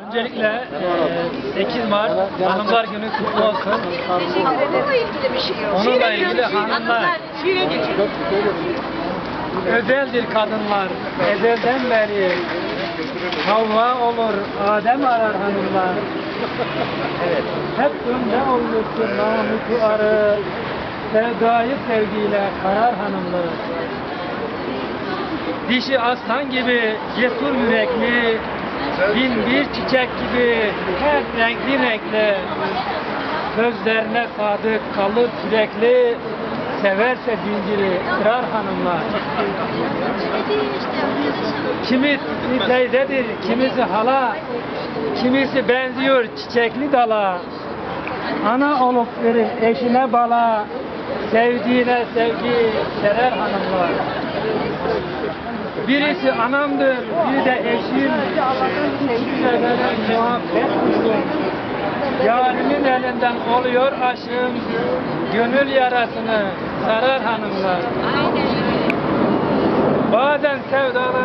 Öncelikle e, 8 Mart Hanımlar Günü kutlu olsun. Onunla ilgili bir şey yok. Onunla ilgili hanımlar özeldir kadınlar. Ezelden beri Havva olur, Adem arar hanımlar. Evet. Hep önde olmuştur namusu arı, sevdayı sevgiyle karar hanımlar. Dişi aslan gibi cesur yürekli, bin bir çiçek gibi her renkli renkli, sözlerine sadık kalır sürekli, severse zinciri kırar hanımlar. Kimisi teyzedir, kimisi hala, kimisi benziyor çiçekli dala. Ana olup verir eşine bala, sevdiğine sevgi serer hanımlar. Birisi anamdır, biri de eşim. Size veren muhabbet kuşum. Yarimin elinden oluyor aşım. Gönül yarasını sarar hanımlar. Bazen sevdalanır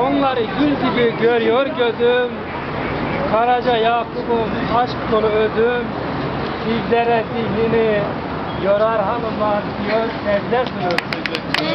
Onları gül gibi görüyor gözüm. Karaca Yakup'um, aşk dolu özüm. Sizlere zihnini yorar hanımlar diyor, sevde sunur.